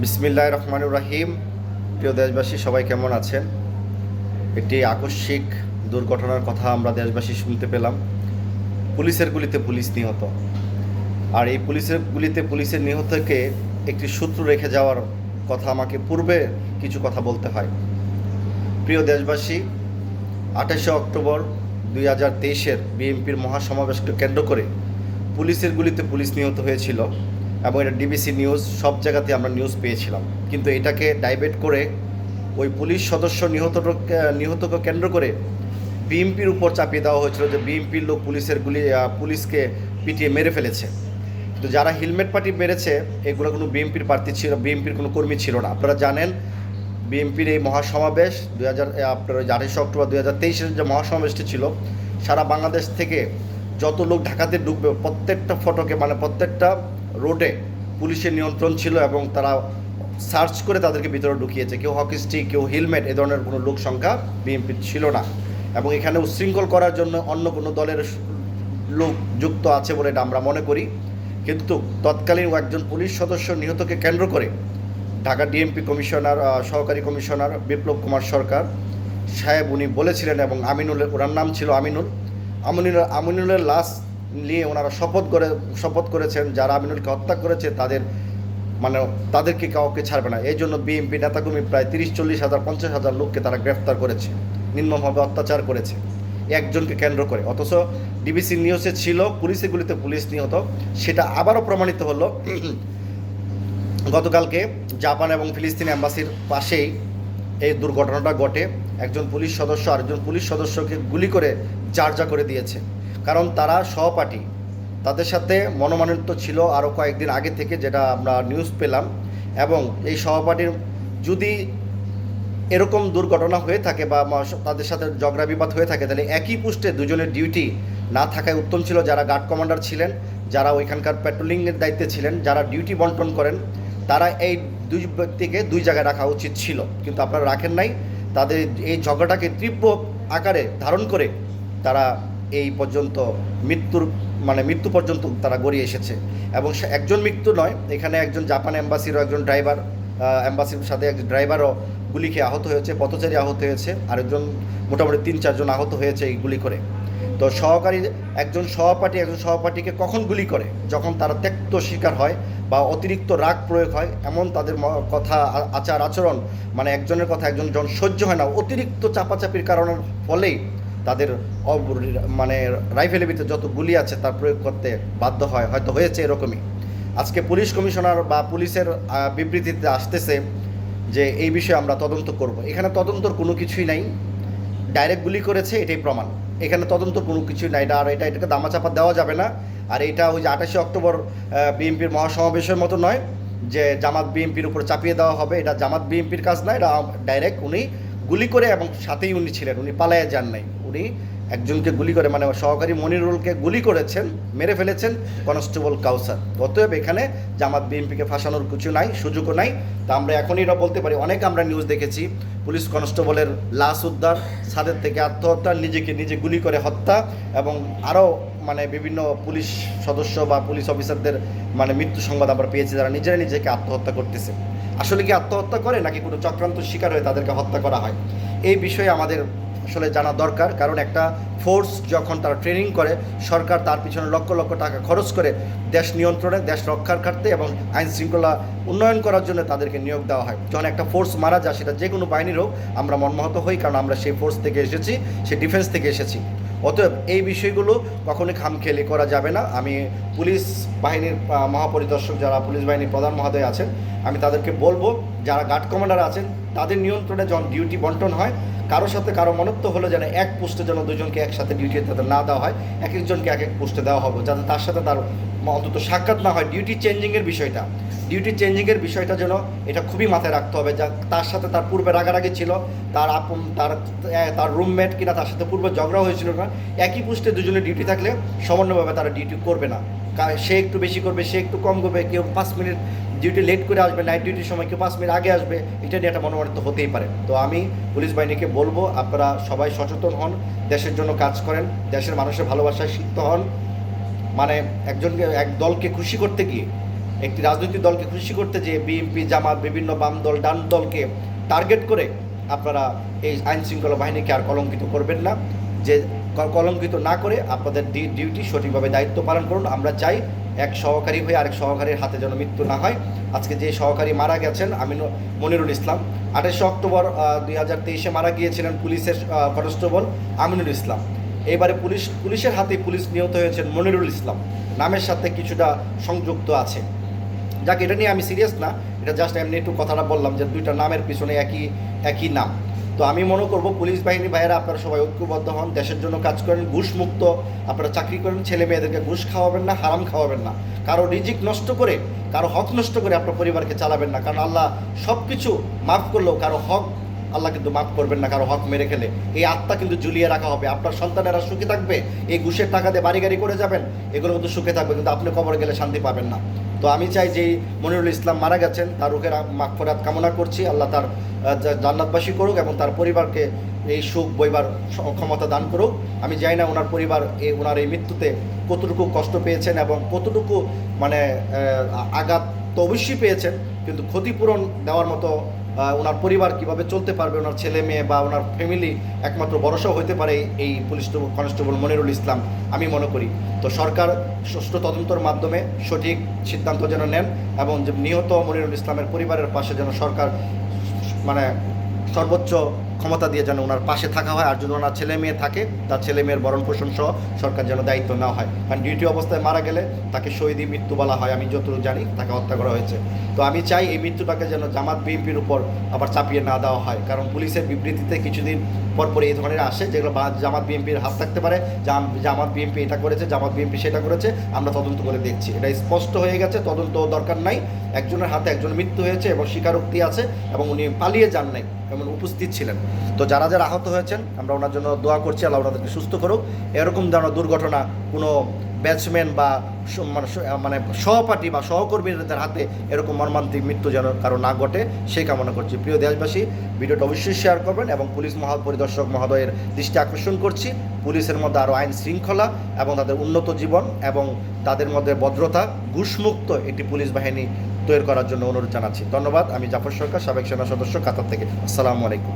বিসমিল্লাহ রহমানুর রাহিম। প্রিয় দেশবাসী, সবাই কেমন আছেন? একটি আকস্মিক দুর্ঘটনার কথা আমরা দেশবাসী শুনতে পেলাম। পুলিশের গুলিতে পুলিশ নিহত। আর এই পুলিশের গুলিতে পুলিশের নিহতকে একটি সূত্র রেখে যাওয়ার কথা আমাকে পূর্বে কিছু কথা বলতে হয়। প্রিয় দেশবাসী, আঠাশে অক্টোবর দুই হাজার তেইশের বিএনপির মহাসমাবেশকে কেন্দ্র করে পুলিশের গুলিতে পুলিশ নিহত হয়েছিল। এবং এটা ডিবিসি নিউজ সব জায়গাতে আমরা নিউজ পেয়েছিলাম। কিন্তু এটাকে ডাইভার্ট করে ওই পুলিশ সদস্য নিহত নিহতকে কেন্দ্র করে বিএমপির উপর চাপিয়ে দেওয়া হয়েছিল যে বিএনপির লোক পুলিশের গুলি পুলিশকে পিটিয়ে মেরে ফেলেছে। তো যারা হেলমেট পার্টি মেরেছে, এগুলো কোনো বিএমপির প্রার্থী ছিল বিএনপির কোনো কর্মী ছিল না। আপনারা জানেন বিএমপির এই মহাসমাবেশ দুই হাজার আপনার ওই আঠাশে অক্টোবর দুই হাজার তেইশের যে মহাসমাবেশটি ছিল, সারা বাংলাদেশ থেকে যত লোক ঢাকাতে ঢুকবে, প্রত্যেকটা ফটোকে মানে প্রত্যেকটা রোডে পুলিশের নিয়ন্ত্রণ ছিল এবং তারা সার্চ করে তাদেরকে ভিতরে ঢুকিয়েছে। কেউ হকি স্টিক, কেউ হেলমেট, এ ধরনের কোনো লোক সংখ্যা বিএনপির ছিল না। এবং এখানে উচ্ছৃঙ্খল করার জন্য অন্য কোনো দলের লোক যুক্ত আছে বলে এটা আমরা মনে করি। কিন্তু তৎকালীন একজন পুলিশ সদস্য নিহতকে কেন্দ্র করে ঢাকা ডিএমপি কমিশনার সহকারী কমিশনার বিপ্লব কুমার সরকার সাহেব উনি বলেছিলেন এবং আমিনুলের, ওনার নাম ছিল আমিনুল। আমিনুল আমিনুলের লাশ নিয়ে ওনারা শপথ করে, শপথ করেছেন, যারা আমিনুলকে হত্যা করেছে, তাদের মানে তাদেরকে কাউকে ছাড়বে না। এই জন্য বিএনপি নেতাকর্মী প্রায় তিরিশ, চল্লিশ হাজার, পঞ্চাশ হাজার লোককে তারা গ্রেফতার করেছে, নির্মমভাবে অত্যাচার করেছে, একজনকে কেন্দ্র করে। অথচ ডিবিসি নিউজে ছিল, পুলিশে গুলিতে পুলিশ নিহত, সেটা আবারও প্রমাণিত হলো। গতকালকে জাপান এবং ফিলিস্তিন অ্যাম্বাসির পাশেই এই দুর্ঘটনাটা ঘটে। একজন পুলিশ সদস্য আরেকজন পুলিশ সদস্যকে গুলি করে, জারজা করে দিয়েছে। কারণ তারা সহপাঠী। তাদের সাথে মনোমানিত্য ছিল আরও কয়েকদিন আগে থেকে, যেটা আমরা নিউজ পেলাম। এবং এই সহপাঠীর যদি এরকম দুর্ঘটনা হয়ে থাকে বা তাদের সাথে ঝগড়া বিবাদ হয়ে থাকে, তাহলে একই পোস্টে দুজনের ডিউটি না থাকায় উত্তম ছিল যারা গার্ড কমান্ডার ছিলেন, যারা ওইখানকার প্যাট্রোলিংয়ের দায়িত্বে ছিলেন, যারা ডিউটি বন্টন করেন, তারা এই দুই ব্যক্তিকে দুই জায়গায় রাখা উচিত ছিল। কিন্তু আপনারা রাখেন নাই। তাদের এই ঝগড়াটাকে তীব্র আকারে ধারণ করে তারা এই পর্যন্ত মৃত্যুর মানে মৃত্যু পর্যন্ত তারা গড়িয়ে এসেছে। এবং একজন মৃত্যু নয়, এখানে একজন জাপান অ্যাম্বাসিরও একজন ড্রাইভার অ্যাম্বাসির সাথে এক ড্রাইভারও গুলি খেয়ে আহত হয়েছে, পথচারী আহত হয়েছে আরেকজন মোটামুটি তিন, চারজন আহত হয়েছে এই গুলি করে। তো সহকারী, একজন সহপাঠী, একজন সহপাঠীকে কখন গুলি করে? যখন তারা ত্যক্ত শিকার হয় বা অতিরিক্ত রাগ প্রয়োগ হয়, এমন তাদের কথা আচার, আচরণ মানে একজনের কথা একজন, জন সহ্য হয় না। অতিরিক্ত চাপাচাপির কারণের ফলেই তাদের মানে রাইফেলের ভিতরে যত গুলি আছে তার প্রয়োগ করতে বাধ্য হয়, হয়তো হয়েছে এরকমই। আজকে পুলিশ কমিশনার বা পুলিশের বিবৃতিতে আসতেছে যে এই বিষয়ে আমরা তদন্ত করব। এখানে তদন্তর কোনো কিছুই নাই। ডাইরেক্ট গুলি করেছে, এটাই প্রমাণ। এখানে তদন্ত কোনো কিছুই নাই। আর এটা, এটাকে দামাচাপা দেওয়া যাবে না। আর এটা ওই যে আঠাশে অক্টোবর বিএনপির মহাসমাবেশের মতো নয় যে জামাত বিএনপির উপর চাপিয়ে দেওয়া হবে। এটা জামাত বিএনপির কাজ না, এটা ডাইরেক্ট উনি গুলি করে এবং সাথেই উনি ছিলেন, উনি পালাইয়া যান নাই। উনি একজনকে গুলি করে মানে সহকারী মনিরুলকে গুলি করেছেন, মেরে ফেলেছেন কনস্টেবল কাউসার। অতএব এখানে জামাত বিএনপিকে ফাঁসানোর কিছু নাই, সুযোগও নাই। তা আমরা এখনই এটা বলতে পারি, অনেক আমরা নিউজ দেখেছি, পুলিশ কনস্টেবলের লাশ উদ্ধার ছাদের থেকে আত্মহত্যা, নিজেকে নিজে গুলি করে হত্যা এবং আরও মানে বিভিন্ন পুলিশ সদস্য বা পুলিশ অফিসারদের মানে মৃত্যু সংবাদ আমরা পেয়েছি, যারা নিজেরা নিজেকে আত্মহত্যা করতেছে। আসলে কি আত্মহত্যা করে নাকি কোনো চক্রান্ত শিকার হয়ে তাদেরকে হত্যা করা হয়? এই বিষয়ে আমাদের আসলে জানা দরকার। কারণ একটা ফোর্স যখন তারা ট্রেনিং করে, সরকার তার পিছনে লক্ষ লক্ষ টাকা খরচ করে দেশ নিয়ন্ত্রণে, দেশ রক্ষার খাটতে এবং আইন শৃঙ্খলা উন্নয়ন করার জন্য তাদেরকে নিয়োগ দেওয়া হয়। যখন একটা ফোর্স মারা যায়, সেটা যে কোনো বাহিনীর হোক, আমরা মর্মাহত হই কারণ আমরা সেই ফোর্স থেকে এসেছি, সেই ডিফেন্স থেকে এসেছি। অতএব এই বিষয়গুলো কখনোই খামখেয়ালি করা যাবে না। আমি পুলিশ বাহিনীর মহাপরিদর্শক যারা পুলিশ বাহিনীর প্রধান মহোদয় আছেন, আমি তাদেরকে বলব যারা গার্ড কমান্ডার আছেন, তাদের নিয়ন্ত্রণে যখন ডিউটি বন্টন হয় কারোর সাথে কারও মনত্ব হলো যেন এক পোস্টে যেন দুজনকে একসাথে ডিউটি তাদের না দেওয়া হয়, এক একজনকে এক এক পোস্টে দেওয়া হবে, যাতে তার সাথে তার অন্তত সাক্ষাৎ না হয়। ডিউটি চেঞ্জিংয়ের বিষয়টা ডিউটি চেঞ্জিংয়ের বিষয়টা যেন এটা খুবই মাথায় রাখতে হবে, যা তার সাথে তার পূর্বে রাগারাগি ছিল, তার আপন, তার তার রুমমেট কিনা তার সাথে পূর্বে ঝগড়া হয়েছিল না, একই পোস্টে দুজনে ডিউটি থাকলে সমন্বয়ভাবে তারা ডিউটি করবে না। সে একটু বেশি করবে, সে একটু কম করবে, কেউ পাঁচ মিনিট ডিউটি লেট করে আসবে নাইট ডিউটির সময় কেউ পাঁচ মিনিট আগে আসবে, এটা নিয়ে একটা মনোমানিত হতেই পারে। তো আমি পুলিশ বাহিনীকে বলব, আপনারা সবাই সচেতন হন, দেশের জন্য কাজ করেন, দেশের মানুষের ভালোবাসায় সিদ্ধ হন। মানে একজনকে, এক দলকে খুশি করতে গিয়ে, একটি রাজনৈতিক দলকে খুশি করতে যে বিএনপি, জামাত, বিভিন্ন বাম দল, ডান দলকে টার্গেট করে আপনারা এই আইন শৃঙ্খলা বাহিনীকে আর কলঙ্কিত করবেন না। যে কলঙ্কিত না করে আপনাদের ডিউটি সঠিকভাবে দায়িত্ব পালন করুন। আমরা চাই এক সহকারী হয়ে আরেক সহকারীর হাতে যেন মৃত্যু না হয়। আজকে যে সহকারী মারা গেছেন আমিন মনিরুল ইসলাম। আঠাশে অক্টোবর দুই হাজার তেইশে মারা গিয়েছিলেন পুলিশের কনস্টেবল আমিনুল ইসলাম। এবারে পুলিশ, পুলিশের হাতে পুলিশ নিহত হয়েছেন মনিরুল ইসলাম। নামের সাথে কিছুটা সংযুক্ত আছে। যাক, এটা নিয়ে আমি সিরিয়াস না। এটা জাস্ট এমনি একটু কথাটা বললাম যে দুইটা নামের পিছনে একই একই নাম। তো আমি মনে করব পুলিশ বাহিনী ভাইয়েরা আপনারা সবাই ঐক্যবদ্ধ হন, দেশের জন্য কাজ করেন, ঘুষ মুক্ত, আপনারা চাকরি করেন, ছেলে মেয়েদেরকে ঘুষ খাওয়াবেন না, হারাম খাওয়াবেন না। কারও রিজিক নষ্ট করে, কারও হক নষ্ট করে আপনার পরিবারকে চালাবেন না। কারণ আল্লাহ সব কিছু মাফ করলেও কারও হক আল্লাহ কিন্তু মাফ করবেন না, কারও হক মেরে খেলে এই আত্মা কিন্তু ঝুলিয়ে রাখা হবে। আপনার সন্তানেরা সুখে থাকবে, এই ঘুষের টাকা দিয়ে বাড়ি গাড়ি করে যাবেন, এগুলো কিন্তু সুখে থাকবে, কিন্তু আপনি কবরে গেলে শান্তি পাবেন না। তো আমি চাই যে মনিরুল ইসলাম মারা গেছেন, তার রুখের মাগফরাত কামনা করছি। আল্লাহ তার জান্নাতবাসী করুক এবং তার পরিবারকে এই সুখ বইবার ক্ষমতা দান করুক। আমি জানি না ওনার পরিবার এই ওনার এই মৃত্যুতে কতটুকু কষ্ট পেয়েছেন এবং কতটুকু মানে আঘাত তো অবশ্যই পেয়েছেন, কিন্তু ক্ষতিপূরণ দেওয়ার মতো ওনার পরিবার কীভাবে চলতে পারবে, ওনার ছেলে মেয়ে বা ওনার ফ্যামিলি একমাত্র ভরসা হইতে পারে এই পুলিশ কনস্টেবল মনিরুল ইসলাম, আমি মনে করি। তো সরকার সুষ্ঠু তদন্তর মাধ্যমে সঠিক সিদ্ধান্ত যেন নেন এবং নিহত মনিরুল ইসলামের পরিবারের পাশে যেন সরকার মানে সর্বোচ্চ ক্ষমতা দিয়ে যেন ওনার পাশে থাকা হয় আর যদি ওনার ছেলে মেয়ে থাকে, তার ছেলে মেয়ের বরণ পোষণ সহ সরকার যেন দায়িত্ব নেওয়া হয়। কারণ ডিউটি অবস্থায় মারা গেলে তাকে শহীদি মৃত্যু বলা হয়, আমি যতটুকু জানি তাকে হত্যা করা হয়েছে। তো আমি চাই এই মৃত্যুটাকে যেন জামাত বিএনপির উপর আবার চাপিয়ে না দেওয়া হয়। কারণ পুলিশের বিবৃতিতে কিছুদিন পর পর এই ধরনের আসে, যেগুলো জামাত বিএনপির হাত থাকতে পারে জাম- জামাত বিএনপি এটা করেছে, জামাত বিএনপি সেটা করেছে, আমরা তদন্ত করে দেখছি। এটা স্পষ্ট হয়ে গেছে, তদন্ত দরকার নাই। একজনের হাতে একজন মৃত্যু হয়েছে এবং স্বীকারোক্তি আছে এবং উনি পালিয়ে যান নাই, এমন উপস্থিত ছিলেন। তো যারা যারা আহত হয়েছেন, আমরা ওনার জন্য দোয়া করছি, আল্লাহ ওনাদেরকে সুস্থ করুক। এরকম যেন দুর্ঘটনা কোনো ব্যাটসম্যান বা মানে মানে সহপাঠী বা সহকর্মীদের হাতে এরকম মর্মান্তিক মৃত্যু যেন কারও না ঘটে, সেই কামনা করছি। প্রিয় দেশবাসী, ভিডিওটা অবশ্যই শেয়ার করবেন এবং পুলিশ মহাপরিদর্শক মহোদয়ের দৃষ্টি আকর্ষণ করছি। পুলিশের মধ্যে আরও আইন শৃঙ্খলা এবং তাদের উন্নত জীবন এবং তাদের মধ্যে ভদ্রতা, ঘুষমুক্ত একটি পুলিশ বাহিনী তৈরি করার জন্য অনুরোধ জানাচ্ছি। ধন্যবাদ, আমি জাফর সরকার, সাবেক সেনা সদস্য, কাতার থেকে। আসসালামু আলাইকুম।